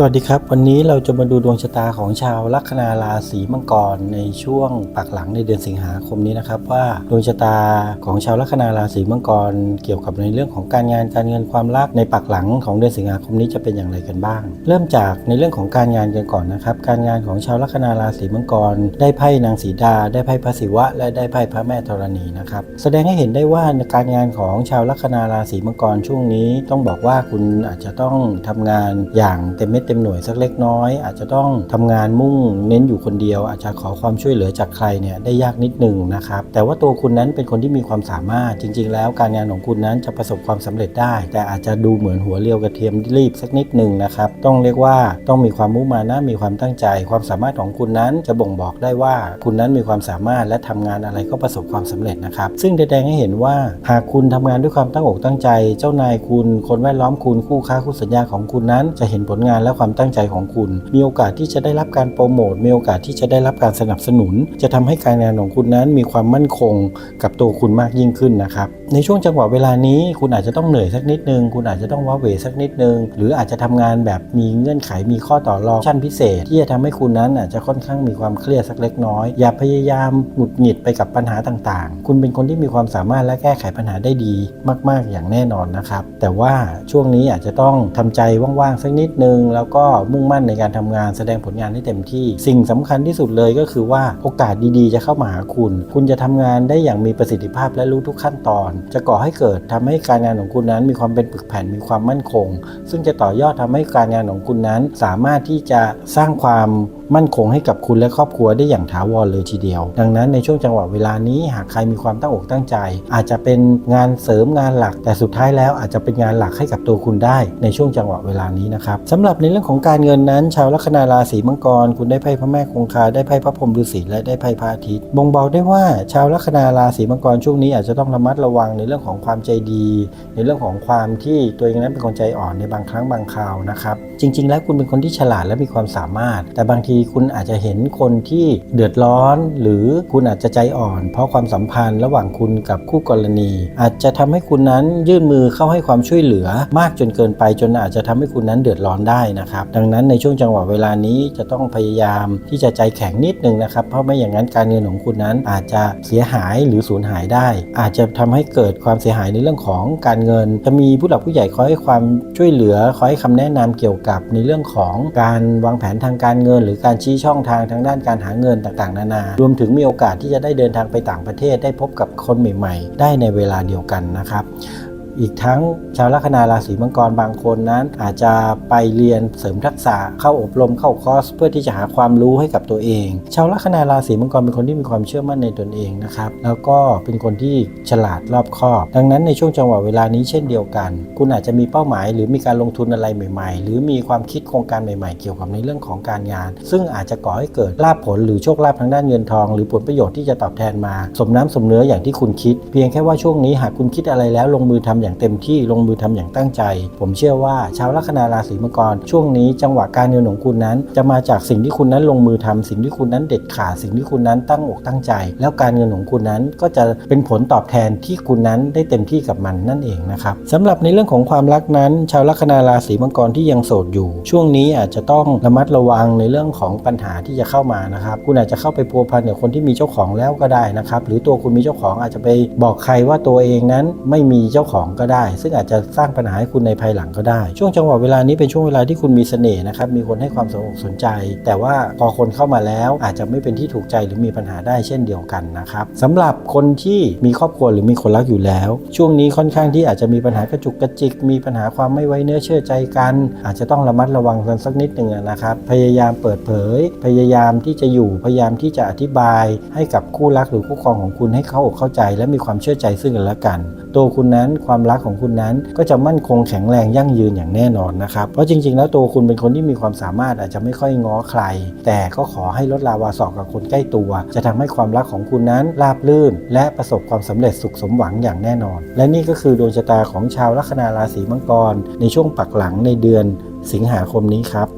สวัสดีครับ วันนี้เราจะมาดูดวงชะตาของชาวลัคนาราศีมังกรในช่วงปักหลังในเดือนสิงหาคมนี้นะครับ ว่าดวงชะตาของชาวลัคนาราศีมังกร เกี่ยวกับในเรื่องของการงานการเงินความรักในปักหลังของเดือนสิงหาคมนี้จะเป็นอย่างไรกันบ้าง เริ่มจากในเรื่องของการงานกันก่อนนะครับ การงานของชาวลัคนาราศีมังกร ได้ไพ่นางสีดา ได้ไพ่พระศิวะ และได้ไพ่พระแม่ธรณีนะครับแสดงให้เห็นได้ว่าการงานของชาวลัคนาราศีมังกรช่วงนี้ ต้องบอกว่าคุณอาจจะต้องทำงานอย่างเต็มเม็ดเต็มหน่วยสักเล็กน้อย อาจจะต้องทำงานมุ่งเน้นอยู่คนเดียว อาจจะขอความช่วยเหลือจากใครเนี่ยได้ยากนิดหนึงนะครับแต่ว่าตัวคุณนั้นเป็นคนที่มีความสามารถจริง ๆ แล้วการงานของคุณนั้นจะประสบความสำเร็จได้ แต่อาจจะดูเหมือนหัวเรียวกระเทียมรีบสักนิดหนึ่งนะครับต้องเรียกว่าต้องมีความมุ่งมานะมีความตั้งใจ ความสามารถของคุณนั้นจะบ่งบอกได้ว่าคุณนั้นมีความสามารถและทำงานอะไรก็ประสบความสำเร็จนะครับซึ่งแสดงให้เห็นว่าหากคุณทำงานด้วยความตั้งอกตั้งใจ เจ้านายคุณ คนแวดล้อมคุณคู่ค้าคู่สัญญาของคุณนั้นจะเห็นผลงานและความตั้งใจของคุณ มีโอกาสที่จะได้รับการโปรโมท มีโอกาสที่จะได้รับการสนับสนุน จะทำให้การงานของคุณนั้นมีความมั่นคงกับตัวคุณมากยิ่งขึ้นนะครับ ในช่วงจังหวะเวลานี้ คุณอาจจะต้องเหนื่อยสักนิดนึง คุณอาจจะต้องว้าเหวสักนิดนึง หรืออาจจะทำงานแบบมีเงื่อนไขมีข้อต่อรองชั้นพิเศษ ที่จะทำให้คุณนั้นอาจจะค่อนข้างมีความเครียดสักเล็กน้อย อย่าพยายามหงุดหงิดไปกับปัญหาต่างๆ คุณเป็นคนที่มีความสามารถและแก้ไขปัญหาได้ดีมาก ๆ อย่างแน่นอนนะครับ แต่ว่าช่วงนี้อาจจะต้องทำใจว่างๆสักนิดนึง แล้วก็มุ่งมั่นในการทำงานแสดงผลงานให้เต็มที่ สิ่งสำคัญที่สุดเลยก็คือว่าโอกาสดีๆ จะเข้ามาหาคุณ คุณจะทำงานได้อย่างมีประสิทธิภาพและรู้ทุกขั้นตอนจะก่อให้เกิดทำให้การงานของคุณนั้น มีความเป็นปึกแผ่นมีความมั่นคง ซึ่งจะต่อยอดทำให้การงานของคุณนั้น สามารถที่จะสร้างความ มั่นคงให้กับคุณและครอบครัวได้อย่างถาวรเลยทีเดียว ดังนั้นในช่วงจังหวะเวลานี้หากใครมีความตั้งอกตั้งใจ อาจจะเป็นงานเสริมงานหลัก แต่สุดท้ายแล้วอาจจะเป็นงานหลักให้กับตัวคุณได้ในช่วงจังหวะเวลานี้นะครับสำหรับในเรื่องของการเงินนั้น ชาวลัคนาราศีมังกร คุณได้ไพ่พระแม่คงคาได้ไพ่พระพรหมฤาษีและได้ไพ่พระอาทิตย์บ่งบอกได้ว่าชาวลัคนาราศีมังกรช่วงนี้อาจจะต้องระมัดระวังในเรื่องของความใจดี ในเรื่องของความที่ตัวเองนั้นเป็นคนใจอ่อนในบางครั้งบางคราวนะครับจริง ๆ แล้วคุณเป็นคนที่ฉลาดและมีความสามารถ แต่บางทีคุณอาจจะเห็นคนที่เดือดร้อน หรือคุณอาจจะใจอ่อน เพราะความสัมพันธ์ระหว่างคุณกับคู่กรณี อาจจะทำให้คุณนั้นยื่นมือเข้าให้ความช่วยเหลือมากจนเกินไป จนอาจจะทำให้คุณนั้นเดือดร้อนได้นะครับ ดังนั้นในช่วงจังหวะเวลานี้จะต้องพยายามที่จะใจแข็งนิดนึงนะครับ เพราะไม่อย่างนั้นการเงินของคุณนั้นอาจจะเสียหายหรือสูญหายได้ อาจจะทำให้เกิดความเสียหายในเรื่องของการเงิน จะมีผู้หลักผู้ใหญ่คอยให้ความช่วยเหลือคอยให้คำแนะนำเกี่ยวกับในเรื่องของการวางแผนทางการเงินหรือการการชี้ช่องทางทางด้านการหาเงินต่างๆ นานา รวมถึงมีโอกาสที่จะได้เดินทางไปต่างประเทศได้พบกับคนใหม่ ๆ ได้ในเวลาเดียวกันนะครับ อีกทั้งชาวลัคนาราศีมังกรบางคนนั้น อาจจะไปเรียนเสริมทักษะเข้าอบรมเข้าคอร์สเพื่อที่จะหาความรู้ให้กับตัวเอง ชาวลัคนาราศีมังกรเป็นคนที่มีความเชื่อมั่นในตนเองนะครับแล้วก็เป็นคนที่ฉลาดรอบคอบ ดังนั้นในช่วงจังหวะเวลานี้เช่นเดียวกัน คุณอาจจะมีเป้าหมาย หรือมีการลงทุนอะไรใหม่ ๆ หรือมีความคิดโครงการใหม่ๆ เกี่ยวกับในเรื่องของการงาน ซึ่งอาจจะก่อให้เกิดลาภผลหรือโชคลาภทางด้านเงินทอง หรือผลประโยชน์ที่จะตอบแทนมา สมน้ำสมเนื้ออย่างที่คุณคิด เพียงแค่ว่าช่วงนี้หากคุณคิดอะไรแล้วลงมือทำอย่างเต็มที่ลงมือทำอย่างตั้งใจ ผมเชื่อว่าชาวลัคนาราศีมังกรช่วงนี้จังหวะการเงินของคุณนั้น จะมาจากสิ่งที่คุณนั้นลงมือทำสิ่งที่คุณนั้นเด็ดขาดสิ่งที่คุณนั้นตั้งอกตั้งใจ แล้วการเงินของคุณนั้นก็จะเป็นผลตอบแทนที่คุณนั้นได้เต็มที่กับมันนั่นเองนะครับสำหรับในเรื่องของความรักนั้น ชาวลัคนาราศีมังกรที่ยังโสดอยู่ ช่วงนี้อาจจะต้องระมัดระวังในเรื่องของปัญหาที่จะเข้ามานะครับคุณอาจจะเข้าไปพัวพันกับคนที่มีเจ้าของแล้วก็ได้นะครับหรือตัวคุณมีเจ้าของอาจจะไปบอกใครว่าตัวเองนั้นไม่มีเจ้าของก็ได้ ซึ่งอาจจะสร้างปัญหาให้คุณในภายหลังก็ได้ ช่วงจังหวะเวลานี้เป็นช่วงเวลาที่คุณมีเสน่ห์นะครับมีคนให้ความสนอกสนใจ แต่ว่าพอคนเข้ามาแล้วอาจจะไม่เป็นที่ถูกใจหรือมีปัญหาได้เช่นเดียวกันนะครับสำหรับคนที่มีครอบครัวหรือมีคนรักอยู่แล้ว ช่วงนี้ค่อนข้างที่อาจจะมีปัญหากระจุกกระจิก มีปัญหาความไม่ไว้เนื้อเชื่อใจกัน อาจจะต้องระมัดระวังกันสักนิดหนึ่งนะครับ พยายามเปิดเผย พยายามที่จะอยู่พยายามที่จะอธิบาย ให้กับคู่รักหรือคู่ครองของคุณให้เข้าอกเข้าใจ และมีความเชื่อใจซึ่งกันและกันตัวคุณนั้นความรักของคุณนั้นก็จะมั่นคงแข็งแรงยั่งยืนอย่างแน่นอนนะครับ เพราะจริง ๆ แล้วตัวคุณเป็นคนที่มีความสามารถอาจจะไม่ค่อยง้อใคร แต่ก็ขอให้ลดลาวาสอกกับคนใกล้ตัว จะทำให้ความรักของคุณนั้นราบรื่น และประสบความสำเร็จสุขสมหวังอย่างแน่นอน และนี่ก็คือดวงชะตาของชาวลัคนาราศีมังกร ในช่วงปักหลังในเดือนสิงหาคมนี้ครับ